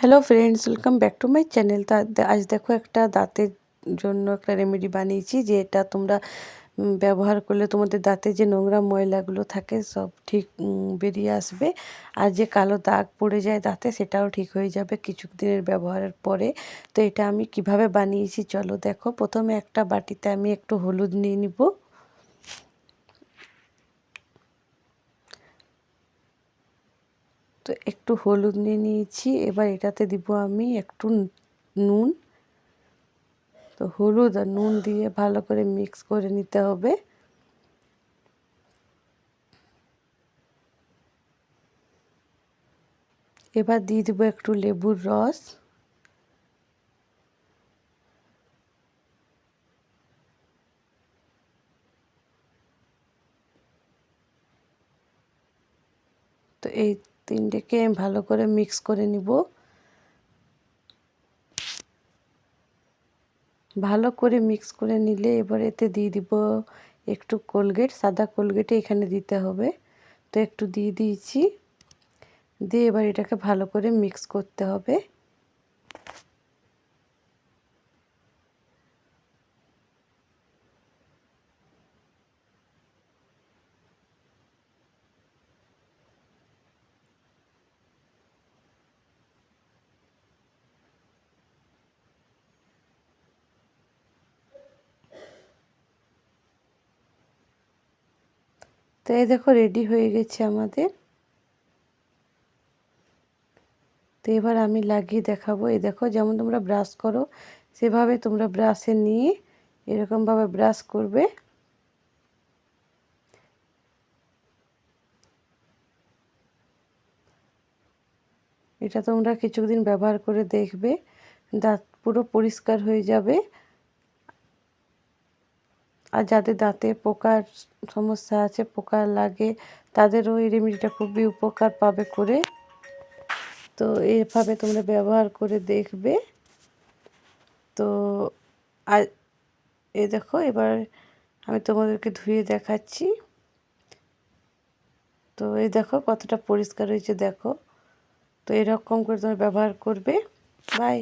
Hello friends welcome back to my channel তা আজ দেখো একটা দাঁতের জন্য একটা রেমেডি বানিয়েছি, যে এটা তোমরা ব্যবহার করলে তোমাদের দাঁতে যে নোংরা ময়লাগুলো থাকে সব ঠিক বেরিয়ে আসবে। আর যে কালো দাগ পড়ে যায় দাঁতে, সেটাও ঠিক হয়ে যাবে কিছু দিনের ব্যবহারের পরে। তো এটা আমি কীভাবে বানিয়েছি চলো দেখো। প্রথমে একটা বাটিতে আমি একটু হলুদ নিয়ে নিব। তো একটু হলুদ নিয়ে নিয়েছি, এবার এটাতে দিব আমি একটু নুন। তো হলুদ আর নুন দিয়ে ভালো করে মিক্স করে নিতে হবে। এবার দিয়ে দেবো একটু লেবুর রস। তো এই তিনটেকে ভালো করে মিক্স করে নিব। ভালো করে মিক্স করে নিলে এবার এতে দিয়ে দিব একটু কোলগেট, সাদা কোলগেটে এখানে দিতে হবে। তো একটু দিয়ে দিয়েছি। দিয়ে এবার এটাকে ভালো করে মিক্স করতে হবে। তো এই দেখো রেডি হয়ে গেছে আমাদের। তো এবার আমি লাগিয়ে দেখাবো। এই দেখো যেমন তোমরা ব্রাশ করো, সেভাবে তোমরা ব্রাশে নিয়ে এরকমভাবে ব্রাশ করবে। এটা তোমরা কিছুদিন ব্যবহার করে দেখবে। দাঁত পুরো পরিষ্কার হয়ে যাবে। যাদের দাঁতে পোকার সমস্যা আছে পোকা লাগে, তাদেরও এই রেমেডিটা খুবই উপকার পাবে করে। তো এইভাবে তোমরা ব্যবহার করে দেখবে। তো আর এ দেখো, এবার আমি তোমাদেরকে ধুয়ে দেখাচ্ছি। তো এই দেখো কতটা পরিষ্কার হয়েছে, দেখো। তো এরকম করে তোমরা ব্যবহার করবে। বাই